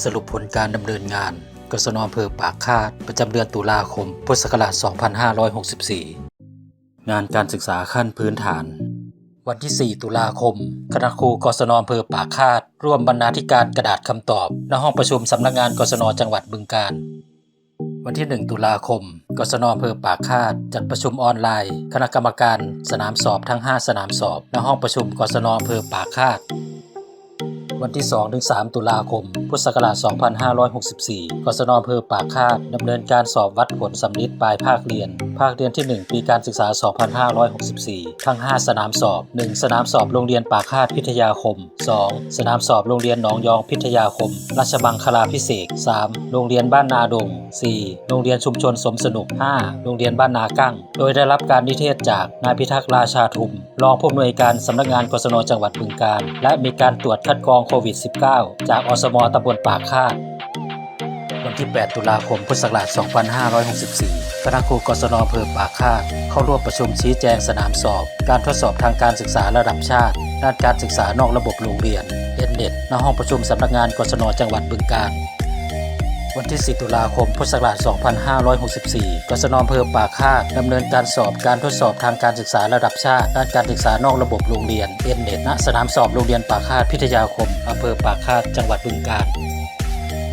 สรุปผลการดำเนินงานกศนอำเภอปากคาด ประจำเดือนตุลาคม พุทธศักราช 2564 งานการศึกษาขั้นพื้นฐาน วันที่ 4 ตุลาคม คณะครูกศนอำเภอปากคาด ร่วมบรรณาธิการกระดาษคำตอบณห้องประชุมสำนักงานกศนจังหวัดบึงกาฬวันที่ 1 ตุลาคม กศนอำเภอปากคาด จัดประชุมออนไลน์ คณะกรรมการ สนามสอบทั้ง 5 สนามสอบณห้องประชุมกศนอำเภอปากคาด วันที่ 2-3 ตุลาคม พุทธศักราช 2564 กศนอำเภอปากคาดดำเนินการสอบวัดผลสำลิดปลายภาคเรียน ภาคเรียนที่ 1 ปีการศึกษา 2564 ทั้ง 5 สนามสอบ 1 สนามสอบโรงเรียนปากคาดพิทยาคม 2 สนามสอบโรงเรียนหนองยองพิทยาคม ราชบังคลาพิเศษ 3 โรงเรียนบ้านนาดง 4 โรงเรียนชุมชนสมสนุก 5 โรงเรียนบ้านนากั้ง โดยได้รับการนิเทศจากนายพิทักษ์ราชาทุม รองผู้อำนวยการสำนักงานกศนจังหวัดบึงกาฬและมีการตรวจคัดกรองควิด -19 จากอสมตำบลปากคาดวันที่ 8 ตุลาคม พุทธศักราช 2564 คณะครูกศนอำเภอปากคาดเข้าร่วมประชุมชี้แจงสนามสอบ การทดสอบทางการศึกษาระดับชาติ ด้านการศึกษานอกระบบโรงเรียนเอ็นเน็ตณห้องประชุมสำนักงานกศนจังหวัดบึงกาฬ วันที่ 4 ตุลาคม พุทธศักราช 2564 กศนอำเภอปากคาดดำเนินการสอบการทดสอบทางการศึกษาระดับชาติ ด้านการศึกษานอกระบบโรงเรียนเอ็นเน็ตณสนามสอบโรงเรียนปากคาดพิทยาคมอำเภอปากคาดจังหวัดบึงกาฬ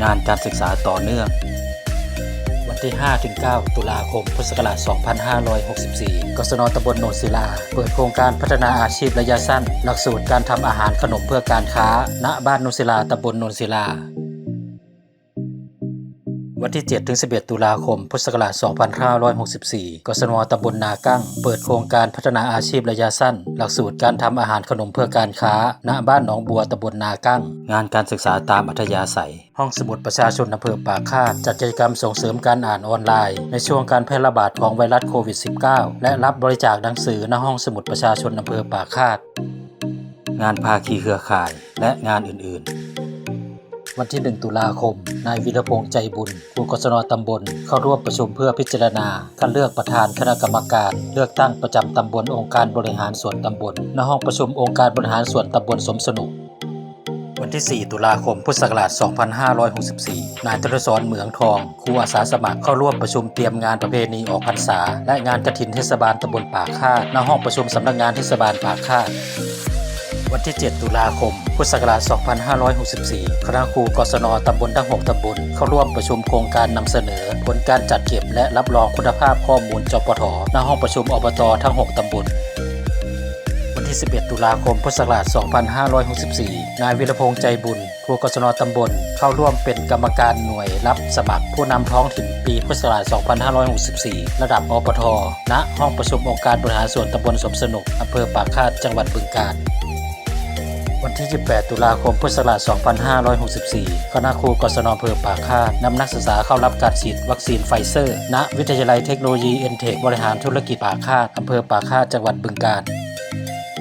งานการศึกษาต่อเนื่องวันที่ 5-9 ตุลาคม พุทธศักราช 2564 กศนตำบลโนนศิลา เปิดโครงการพัฒนาอาชีพระยะสั้น หลักสูตรการทำอาหารขนมเพื่อการค้า ณ บ้านโนนศิลาตำบลโนนศิลา วันที่7-11 ตุลาคม พุทธศักราช 2564กศนตำบลนากั้ง เปิดโครงการพัฒนาอาชีพระยะสั้น หลักสูตรการทำอาหารขนมเพื่อการค้า ณ บ้านหนองบัวตำบลนากั้ง งานการศึกษาตามอัธยาศัย ห้องสมุดประชาชนอำเภอปากคาด จัดกิจกรรมส่งเสริมการอ่านออนไลน์ ในช่วงการแพร่ระบาดของไวรัสโควิด -19 และรับบริจาคหนังสือณห้องสมุดประชาชนอำเภอปากคาด งานภาคีเครือข่าย และงานอื่น ๆ วันที่ 1 ตุลาคม นายวิรพงษ์ใจบุญผู้กศนตำบล เข้าร่วมประชุมเพื่อพิจารณาการเลือกประธานคณะกรรมการ เลือกตั้งประจำตำบลองค์การบริหารส่วนตำบลณห้องประชุมองค์การบริหารส่วนตำบลสมสนุกวันที่ 4 ตุลาคม พุทธศักราช 2564 นายตรสอนเหมืองทอง ครูอาสาสมัครเข้าร่วมประชุมเตรียมงานประเพณีออกพรรษา และงานกฐินเทศบาลตำบลปากคาณห้องประชุมสำนักงานเทศบาลปากคา วันที่ 7 ตุลาคม พุทธศักราช 2564 คณะครูกศนตำบลทั้ง 6 ตำบล เข้าร่วมประชุมโครงการนำเสนอ ผลการจัดเก็บและรับรองคุณภาพข้อมูลจปทณห้องประชุมอบตทั้ง 6 ตำบลวันที่ 11 ตุลาคม พุทธศักราช 2564 นายวิรพงษ์ใจบุญครูกศนตำบล เข้าร่วมเป็นกรรมการหน่วยรับสมัคร ผู้นำท้องถิ่นปีพุทธศักราช 2564 ระดับอปทณห้องประชุมองค์การบริหารส่วนตำบลสมสนุกอำเภอปากคาดจังหวัดบึงกาฬ วันที่28ตุลาคม พุทธศักราช 2564 คณะครูกศนอำเภอปากคาดนำนักศึกษาเข้ารับการฉีดวัคซีนไฟเซอร์ ณ วิทยาลัยเทคโนโลยีเอ็นเทคบริหารธุรกิจปากคาดอำเภอปากคาดจังหวัดบึงกาฬ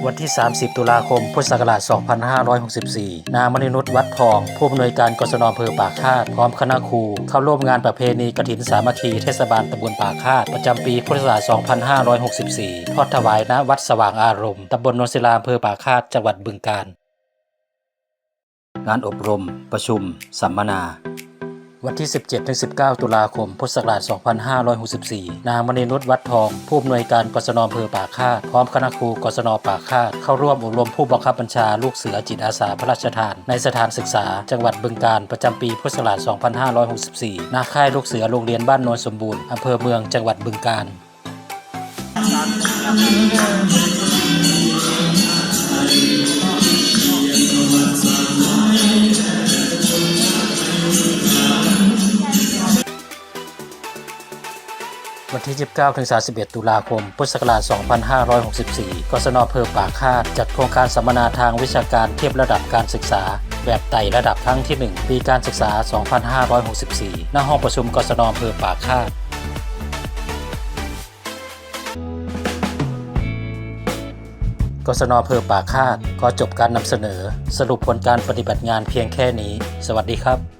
วันที่ 30 ตุลาคม พุทธศักราช 2564 นางมณีนุชวัดทอง ผู้อำนวยการกศนอำเภอปากคาด พร้อมคณะครู เข้าร่วมงานประเพณีกฐินสามัคคีเทศบาลตำบลปากคาด ประจำปีพุทธศักราช 2564 ทอดถวายณวัดสว่างอารมณ์ตำบลนนศิลาอำเภอปากคาด จังหวัดบึงกาฬ งานอบรม ประชุม สัมมนา วันที่ 17-19 ตุลาคม พุทธศักราช 2564 นางมณีนุชวัดทอง ผู้อำนวยการกศนอำเภอปากคาด พร้อมคณะครูกศนปากคาด เข้าร่วมอบรมผู้บังคับบัญชาลูกเสือจิตอาสาพระราชทาน ในสถานศึกษา จังหวัดบึงกาฬประจำปีพุทธศักราช 2564 ณ ค่ายลูกเสือโรงเรียนบ้านโนนสมบูรณ์อำเภอเมืองจังหวัดบึงกาฬ วันที่29-31 ตุลาคม พุทธศักราช 2564กศนเภอปากคาดจัดโครงการสัมมนาทางวิชาการเทียบระดับการศึกษา แบบไต่ระดับครั้งที่ 1 ปีการศึกษา 2564 ณ ห้องประชุมกศนเภอปากคาดกศนอำเภอปากคาดก็จบการนำเสนอ สรุปผลการปฏิบัติงานเพียงแค่นี้ สวัสดีครับ